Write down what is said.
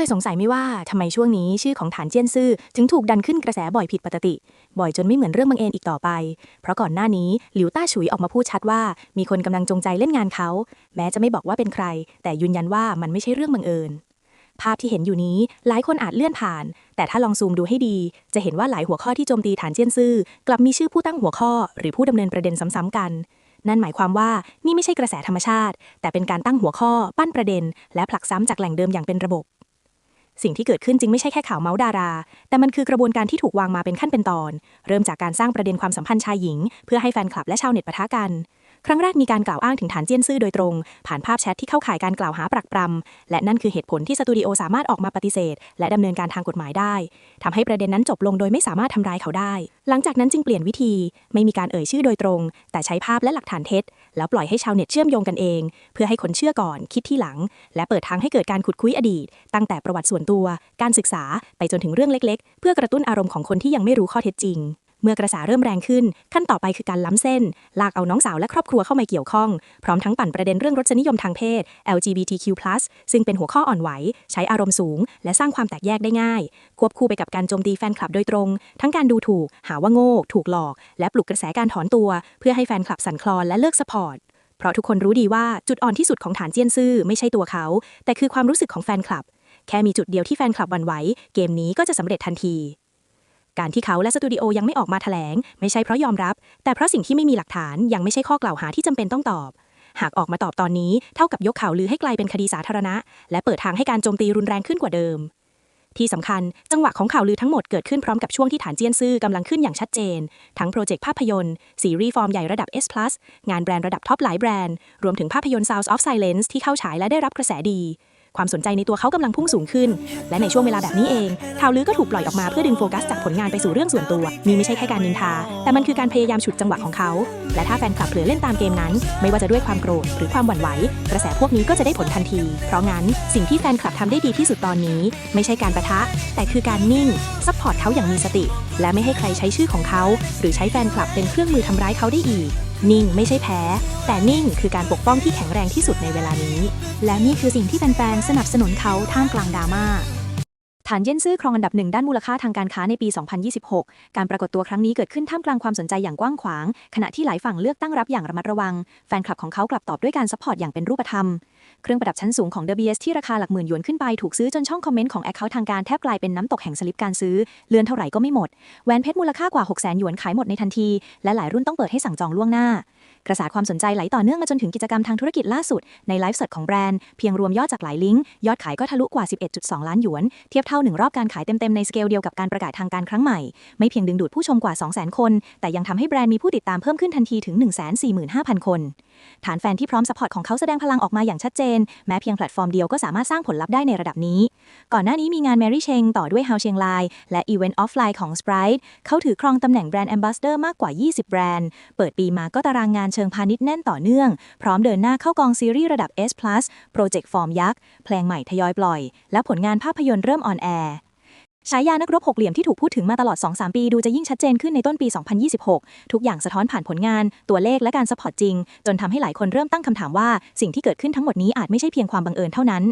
เคยสงสัยไหมว่าทำไมช่วงนี้ชื่อของฐานเจี้ยนซื่อถึงถูกดันขึ้นกระแสบ่อยผิดปกติ บ่อยจนไม่เหมือนเรื่องบังเอิญอีกต่อไป เพราะก่อนหน้านี้หลิวต้าฉุยออกมาพูดชัดว่า มีคนกำลังจงใจเล่นงานเขา แม้จะไม่บอกว่าเป็นใคร แต่ยืนยันว่ามันไม่ใช่เรื่องบังเอิญภาพที่เห็นอยู่นี้หลายคนอาจเลื่อนผ่าน แต่ถ้าลองซูมดูให้ดี จะเห็นว่าหลายหัวข้อที่โจมตีฐานเจี้ยนซื่อกลับมีชื่อผู้ตั้งหัวข้อ หรือผู้ดำเนินประเด็นซ้ำๆกัน นั่นหมายความว่านี่ไม่ใช่กระแสธรรมชาติ แต่เป็นการตั้งหัวข้อ ปั้นประเด็น และผลักซ้ำจากแหล่งเดิมอย่างเป็นระบบ สิ่งที่เกิดขึ้นจริงไม่ใช่แค่ข่าวเมาส์ดารา แต่มันคือกระบวนการที่ถูกวางมาเป็นขั้นเป็นตอน เริ่มจากการสร้างประเด็นความสัมพันธ์ชายหญิง เพื่อให้แฟนคลับและชาวเน็ตปะทะกัน ครั้งแรกมีการกล่าวอ้างถึงฐานเจี้ยนซื่อโดยตรง ผ่านภาพแชทที่เข้าข่ายการกล่าวหาปรักปรำและนั่นคือเหตุผลที่สตูดิโอสามารถออกมาปฏิเสธ และดำเนินการทางกฎหมายได้ทำให้ประเด็นนั้นจบลงโดยไม่สามารถทำร้ายเขาได้ หลังจากนั้นจึงเปลี่ยนวิธี ไม่มีการเอ่ยชื่อโดยตรง แต่ใช้ภาพและหลักฐานเท็จ แล้วปล่อยให้ชาวเน็ตเชื่อมโยงกันเอง เพื่อให้คนเชื่อก่อน คิดที่หลัง และเปิดทางให้เกิดการขุดคุยอดีต ตั้งแต่ประวัติส่วนตัว การศึกษาไปจนถึงเรื่องเล็ก ๆ เพื่อกระตุ้นอารมณ์ของคนที่ยังไม่รู้ข้อเท็จจริง เมื่อกระแสเริ่มแรงขึ้น ขั้นต่อไปคือการล้ำเส้น ลากเอาน้องสาวและครอบครัวเข้ามาเกี่ยวข้อง พร้อมทั้งปั่นประเด็นเรื่องรสนิยมทางเพศ LGBTQ+ ซึ่งเป็นหัวข้ออ่อนไหว ใช้อารมณ์สูง และสร้างความแตกแยกได้ง่าย ควบคู่ไปกับการโจมตีแฟนคลับโดยตรง ทั้งการดูถูก หาว่าโง่ ถูกหลอก และปลุกกระแสการถอนตัว เพื่อให้แฟนคลับสั่นคลอนและเลิกสปอร์ตเพราะทุกคนรู้ดีว่าจุดอ่อนที่สุดของฐานเจียนซื่อไม่ใช่ตัวเขา แต่คือความรู้สึกของแฟนคลับ แค่มีจุดเดียวที่แฟนคลับหวั่นไหว เกมนี้ก็จะสำเร็จทันที การที่เขาและสตูดิโอยังไม่ออกมาแถลง ไม่ใช่เพราะยอมรับ แต่เพราะสิ่งที่ไม่มีหลักฐานยังไม่ใช่ข้อกล่าวหาที่จำเป็นต้องตอบ หากออกมาตอบตอนนี้เท่ากับยกข่าวลือให้กลายเป็นคดีสาธารณะ และเปิดทางให้การโจมตีรุนแรงขึ้นกว่าเดิม ที่สำคัญ จังหวะของข่าวลือทั้งหมดเกิดขึ้นพร้อมกับช่วงที่ฐานเจียนซื่อกำลังขึ้นอย่างชัดเจน ทั้งโปรเจกต์ภาพยนตร์ซีรีส์ฟอร์มใหญ่ระดับ S+ งานแบรนด์ระดับท็อปหลายแบรนด์รวมถึงภาพยนตร์ Sounds of Silence ที่เข้าฉายและได้รับกระแสดี ความสนใจในตัวเขากำลังพุ่งสูงขึ้น และในช่วงเวลาแบบนี้เองข่าวลือก็ถูกปล่อยออกมาเพื่อดึงโฟกัสจากผลงานไปสู่เรื่องส่วนตัว นี่ไม่ใช่แค่การนินทา แต่มันคือการพยายามฉุดจังหวะของเขา และถ้าแฟนคลับเผลอเล่นตามเกมนั้น ไม่ว่าจะด้วยความโกรธหรือความหวั่นไหว กระแสพวกนี้ก็จะได้ผลทันที เพราะงั้นสิ่งที่แฟนคลับทำได้ดีที่สุดตอนนี้ ไม่ใช่การประทะ แต่คือการนิ่งซัพพอร์ตเขาอย่างมีสติ และไม่ให้ใครใช้ชื่อของเขา หรือใช้แฟนคลับเป็นเครื่องมือทำร้ายเขาได้อีก นิ่งไม่ใช่แพ้ แต่นิ่งคือการปกป้องที่แข็งแรงที่สุดในเวลานี้ และนี่คือสิ่งที่แฟนๆ สนับสนุนเขาท่ามกลางดราม่า ฐานเย็นซื่อครองอันดับหนึ่งด้านมูลค่าทางการค้าในปี 2026 การปรากฏตัวครั้งนี้เกิดขึ้นท่ามกลางความสนใจอย่างกว้างขวาง ขณะที่หลายฝั่งเลือกตั้งรับอย่างระมัดระวัง แฟนคลับของเขากลับตอบด้วยการซัพพอร์ตอย่างเป็นรูปธรรม เครื่องประดับชั้นสูงของ The BS ที่ราคาหลักหมื่นหยวนขึ้นไปถูกซื้อจนช่องคอมเมนต์ของแอคเคาท์ทางการแทบกลายเป็นน้ำตกแห่งสลิปการซื้อ เลื่อนเท่าไหร่ก็ไม่หมด แหวนเพชรมูลค่ากว่า 6 0 0 0 0 0หยวนขายหมดในทันที และหลายรุ่นต้องเปิดให้สั่งจองล่วงหน้า กระแสความสนใจไหลต่อเนื่องมาจนถึงกิจกรรมทางธุรกิจล่าสุด ในไลฟ์สดของแบรนด์ เพียงรวมยอดจากหลายลิงก์ ยอดขายก็ทะลุกว่า 11.2 ล้านหยวน เทียบเท่าหนึ่งรอบการขายเต็มๆ ในสเกลเดียวกับการประกาศทางการครั้งใหม่ ไม่เพียงดึงดูดผู้ชมกว่า 200,000 คน แต่ยังทำให้แบรนด์มีผู้ติดตามเพิ่มขึ้นทันทีถึง 145,000 คน ฐานแฟนที่พร้อมสปอร์ตของเขาแสดงพลังออกมาอย่างชัดเจน แม้เพียงแพลตฟอร์มเดียวก็สามารถสร้างผลลัพธ์ได้ในระดับนี้ ก่อนหน้านี้มีงาน Mary Cheng ต่อด้วย How เชียงรายและอีเวนต์ออฟไลน์ของ Sprite เขาถือครองตำแหน่งแบรนด์ Ambassador มากกว่า 20 แบรนด์ เปิดปีมาก็ตารางงานเชิงพาณิชย์แน่นต่อเนื่อง พร้อมเดินหน้าเข้ากองซีรีส์ระดับ S+ โปรเจกต์ฟอร์มยักษ์เพลงใหม่ทยอยปล่อย และผลงานภาพยนตร์เริ่มออนแอร์ฉายานักรบหกเหลี่ยมที่ถูกพูดถึงมาตลอด 2-3 ปี ดูจะยิ่งชัดเจนขึ้นในต้นปี 2026 ทุกอย่างสะท้อนผ่านผลงาน ตัวเลขและการสปอร์ตจริง จนทำให้หลายคนเริ่มตั้งคำถามว่า สิ่งที่เกิดขึ้นทั้งหมดนี้อาจไม่ใช่เพียงความบังเอิญเท่านั้น